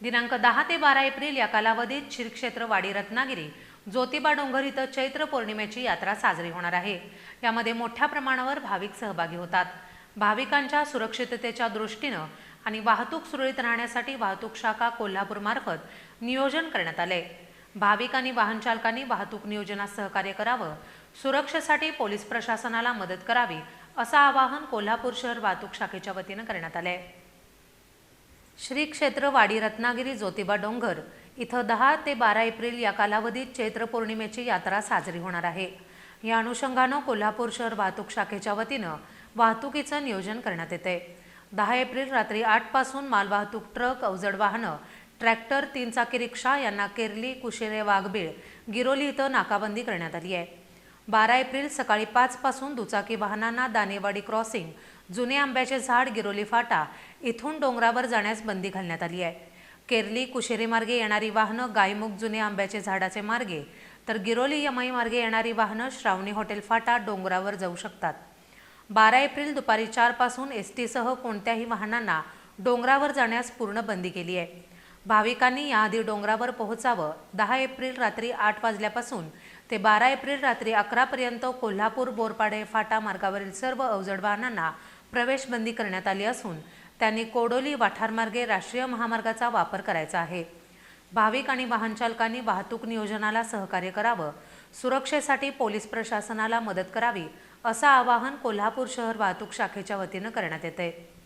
दिनांक दहा ते बारा एप्रिल या कालावधीत श्रीक्षेत्र वाडी रत्नागिरी ज्योतिबा डोंगर इथं चैत्र पौर्णिमेची यात्रा साजरी होणार आहे. यामध्ये मोठ्या प्रमाणावर भाविक सहभागी होतात. भाविकांच्या सुरक्षिततेच्या दृष्टीनं आणि वाहतूक सुरळीत राहण्यासाठी वाहतूक शाखा कोल्हापूरमार्फत नियोजन करण्यात आले भाविक आणि वाहनचालकांनी वाहतूक नियोजनात सहकार्य करावं सुरक्षेसाठी पोलीस प्रशासनाला मदत करावी असं आवाहन कोल्हापूर शहर वाहतूक शाखेच्या वतीनं करण्यात आलं आहे श्री क्षेत्र वाडी रत्नागिरी ज्योतिबा डोंगर इथं दहा ते बारा एप्रिल या कालावधीत चैत्र पौर्णिमेची यात्रा साजरी होणार आहे. या अनुषंगानं कोल्हापूर शहर वाहतूक शाखेच्या वतीनं वाहतुकीचं नियोजन करण्यात येते दहा एप्रिल रात्री आठपासून मालवाहतूक ट्रक अवजड वाहनं ट्रॅक्टर तीन चाकी रिक्षा यांना केरली कुशेरे वाघबीळ गिरोली इथं नाकाबंदी करण्यात आली आहे. बारा एप्रिल सकाळी पाचपासून दुचाकी वाहनांना दानेवाडी क्रॉसिंग जुने आंब्याचे झाड गिरोली फाटा इथून डोंगरावर जाण्यास बंदी घालण्यात आली आहे. केरली कुशेरी मार्गे येणारी वाहनं गायमुख जुने आंब्याचे झाडाचे मार्गे तर गिरोली यमाई मार्गे येणारी वाहनं श्रावणी हॉटेल फाटा डोंगरावर जाऊ शकतात. बारा एप्रिल दुपारी चारपासून एस टीसह कोणत्याही वाहनांना डोंगरावर जाण्यास पूर्ण बंदी केली आहे. भाविकांनी याआधी डोंगरावर पोहोचावं. दहा एप्रिल रात्री आठ वाजल्यापासून ते बारा एप्रिल रात्री अकरापर्यंत कोल्हापूर बोरपाडे फाटा मार्गावरील सर्व अवजड वाहनांना प्रवेश बंदी करण्यात आली असून त्यांनी कोडोली वाठारमार्गे राष्ट्रीय महामार्गाचा वापर करायचा आहे. भाविक आणि वाहनचालकांनी वाहतूक नियोजनाला सहकार्य करावं. सुरक्षेसाठी पोलीस प्रशासनाला मदत करावी असं आवाहन कोल्हापूर शहर वाहतूक शाखेच्या वतीनं करण्यात येते